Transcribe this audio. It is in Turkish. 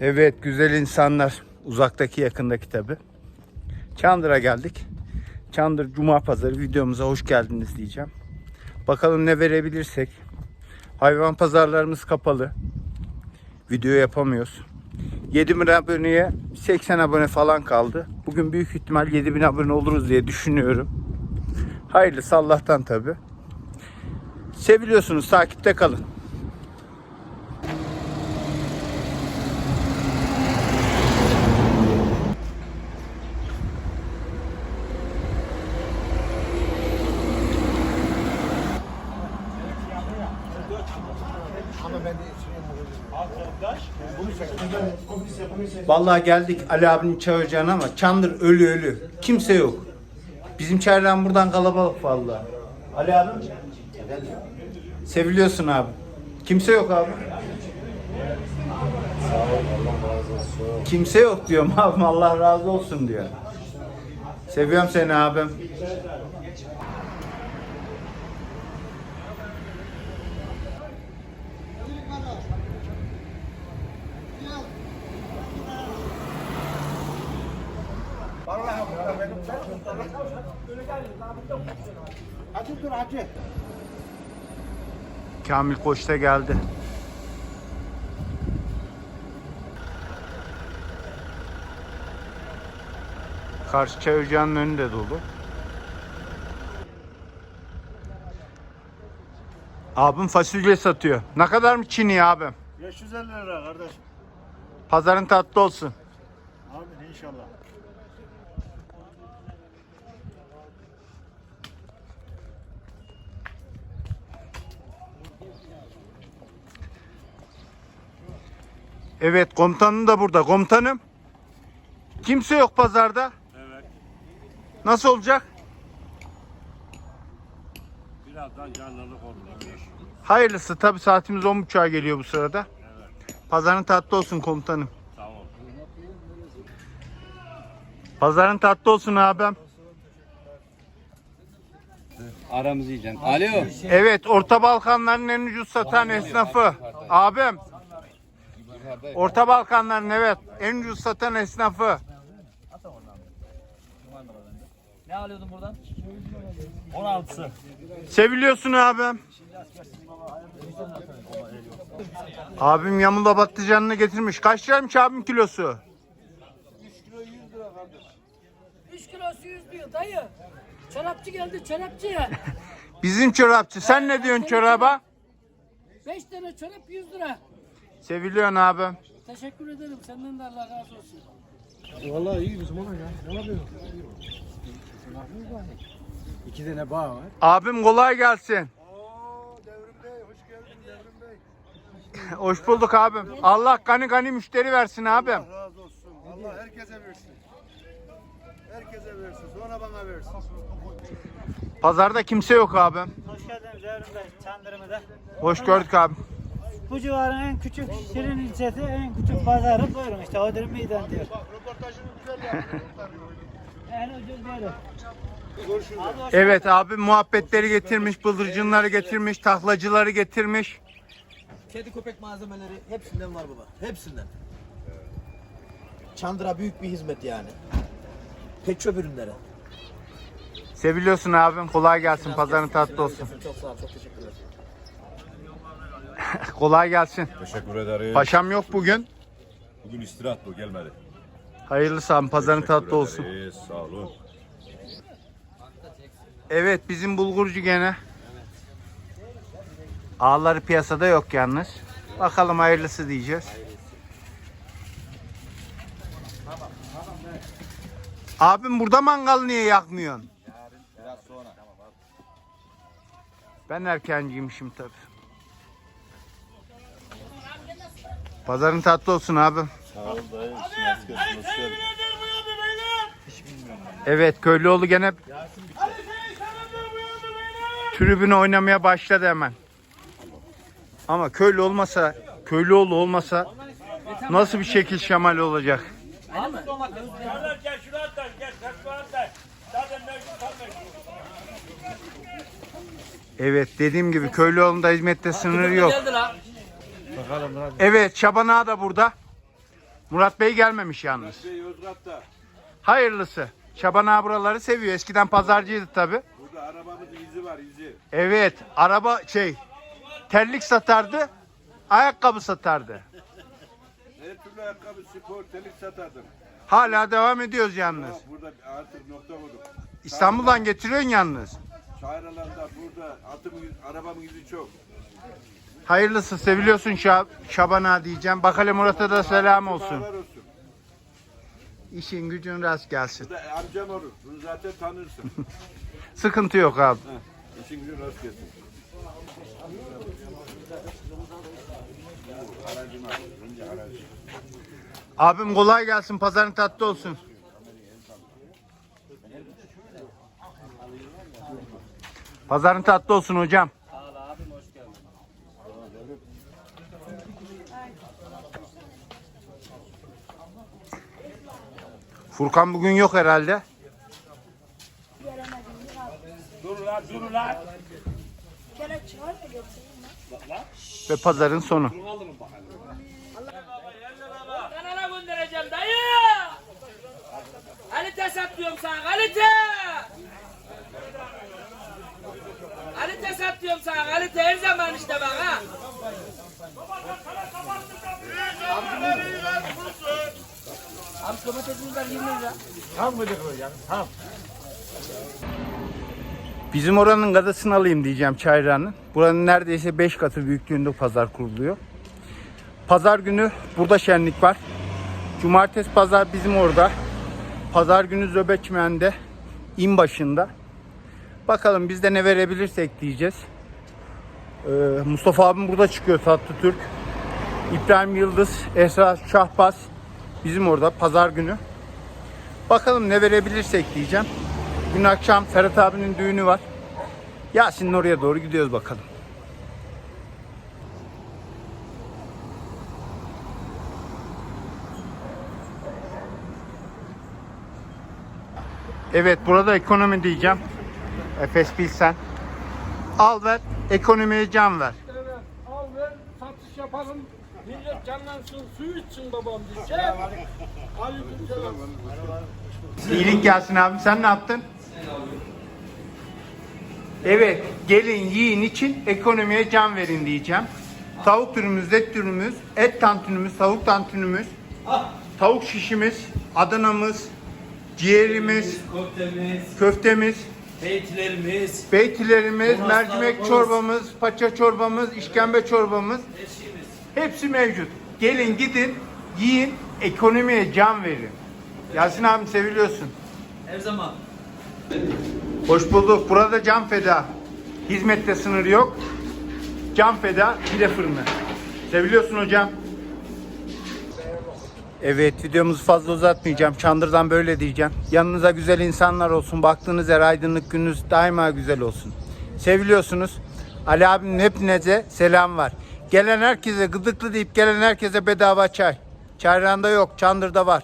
Evet güzel insanlar. Uzaktaki yakındaki tabi. Çandır'a geldik. Çandır Cuma Pazarı videomuza hoş geldiniz diyeceğim. Bakalım ne verebilirsek. Hayvan pazarlarımız kapalı. Video yapamıyoruz. 7000 aboneye 80 abone falan kaldı. Bugün büyük ihtimal 7000 abone oluruz diye düşünüyorum. Hayırlısı Allah'tan tabi. Seviliyorsunuz takipte kalın. Vallahi geldik Ali abinin çay ama Çandır ölü ölü. Kimse yok. Bizim çaylan buradan kalabalık vallahi. Ali abi. Seviliyorsun abi. Kimse yok abi. Kimse yok diyorum abim Allah razı olsun diyor. Seviyorum seni abim. Hacı dur hacı. Kamil Koç da geldi. Karşı çay ocağının önü de dolu. Abim fasulye satıyor. Ne kadar mı çini abim? 550 lira kardeş. Pazarın tatlı olsun. Amin inşallah. Evet komutanım da burada. Komutanım. Kimse yok pazarda. Evet. Nasıl olacak? Birazdan canlılık olur. Hayırlısı. Tabi saatimiz 10.30'a geliyor bu sırada. Evet. Pazarın tatlı olsun komutanım. Ol. Pazarın tatlı olsun abim. Aramızı yiyeceksin. Alo. Evet Orta Balkanların en ucuz satan esnafı. Abim. Orta Balkanların evet en ucuz satan esnafı. Ne alıyordun buradan? 16'sı. Seviliyorsun abim. Abim yamula patlıcanını getirmiş. Kaç liraymış abim kilosu? 3 kilosu 100 diyor dayı. Çorapçı geldi çorapçı. Bizim çorapçı. Sen ne diyorsun çoraba? 5 tane çorap 100 lira. Seviliyorsun abim. Teşekkür ederim. Senden de Allah razı olsun. Vallahi iyi bizim ona ya. Ne yapıyorsun? İki tane bağ var. Abim kolay gelsin. Oo Devrim Bey hoş geldin Devrim Bey. Hoş bulduk abim. Allah gani gani müşteri versin abim. Allah razı olsun. Allah herkese versin. Herkese versin. Sonra bana versin. Pazarda kimse yok abim. Hoş geldiniz Devrim Bey, Çandırımı'da. Hoş gördük abim. Bu civarın en küçük Şirin ilçesi, en küçük pazarı buyurun işte Odri Meydan diyor. Röportajını güzel yaptın. En ucuz böyle. Evet abi muhabbetleri getirmiş, bıldırcınları getirmiş, taklacıları getirmiş. Kedi köpek malzemeleri hepsinden var baba. Hepsinden. Çandıra büyük bir hizmet yani. Pet shop ürünleri. Seviliyorsun abim. Kolay gelsin. Pazarın tatlı olsun. Çok sağ ol, çok teşekkürler. Kolay gelsin. Teşekkür ederim. Paşam yok bugün. Bugün istirahat bu gelmedi. Hayırlısı abi. Pazarın Teşekkür tatlı olsun. ederiz, Sağ olun. Evet bizim bulgurcu gene. Ağları piyasada yok yalnız. Bakalım hayırlısı diyeceğiz. Abim burada mangal niye yakmıyorsun? Ben erkenciymişim tabi. Pazarın tatlı olsun abim. Evet Köylüoğlu gene tribüne oynamaya başladı hemen. Ama köylü olmasa, köylüoğlu olmasa nasıl bir şekil şemal olacak? Evet dediğim gibi Köylüoğlu'nda hizmette sınır yok. Evet Şaban Ağa da burada. Murat Bey gelmemiş yalnız. Şey Yozgat'ta. Hayırlısı. Şaban ağa buraları seviyor. Eskiden pazarcıydı tabi. Burada arabamızın izi var izi. Evet. Araba şey terlik satardı. Ayakkabı satardı. Her türlü ayakkabı, spor, telik satardım. Hala devam ediyoruz yalnız. Bak burada artık nokta bulduk. İstanbul'dan getiriyorsun yalnız. Çayralan'da burada atımın, arabamın izi çok. Hayırlısı seviliyorsun Şab Şaban ağa diyeceğim. Bak hele Murat'a da selam olsun. İşin gücün rast gelsin. Amcam olur. Bunu zaten tanırsın. Sıkıntı yok abi. Heh, İşin gücün rast gelsin. Abim kolay gelsin. Pazarın tatlı olsun. Pazarın tatlı olsun hocam. Furkan bugün yok herhalde. Dur lan dur lan. Ve pazarın sonu. Kanala göndereceğim dayı. Kalite satıyorum sana kalite. Kalite satıyorum sana kalite her zaman işte bak ha. Domatesimiz var 20 lira. Bizim oranın gadasını alayım diyeceğim Çayra'nın. Buranın neredeyse 5 katı büyüklüğünde pazar kuruluyor. Pazar günü burada şenlik var. Cumartesi pazar bizim orada. Pazar günü Zöbeçmen'de in başında. Bakalım biz de ne verebilirsek diyeceğiz. Ee, Mustafa abim burada çıkıyor Tatlı Türk. İbrahim Yıldız, Esra Şahbaz bizim orada pazar günü. Bakalım ne verebilirsek diyeceğim. Dün akşam Ferhat abinin düğünü var. Yasin'in oraya doğru gidiyoruz bakalım. Evet burada ekonomi diyeceğim. Efes Bilsen. Al ver, ekonomiye can ver. Al ver satış yapalım. Millet canlansın su içsin babam diyecek. Aleykümselam. İyilik gelsin abim. Sen ne yaptın? Evet, gelin yiyin için ekonomiye can verin diyeceğim. Tavuk türümüz, et türümüz, et tantunimiz, tavuk tantunimiz, tavuk şişimiz, Adana'mız, ciğerimiz, Köftemiz, köftemiz, beytilerimiz, beytilerimiz, mercimek çorbamız, paça çorbamız, işkembe çorbamız. Hepsi mevcut. Gelin gidin, yiyin, ekonomiye can verin. Yasin abim seviliyorsun. Her zaman. Hoş bulduk. Burada cam feda. Hizmette sınır yok. Cam feda pide fırını. Seviliyorsun hocam. Evet videomuzu fazla uzatmayacağım. Çandır'dan böyle diyeceğim. Yanınıza güzel insanlar olsun. Baktığınız yer aydınlık gününüz daima güzel olsun. Seviliyorsunuz. Ali abinin hepinize selam var. Gelen herkese gıdıklı deyip gelen herkese bedava çay. Çayranda yok, Çandır'da var.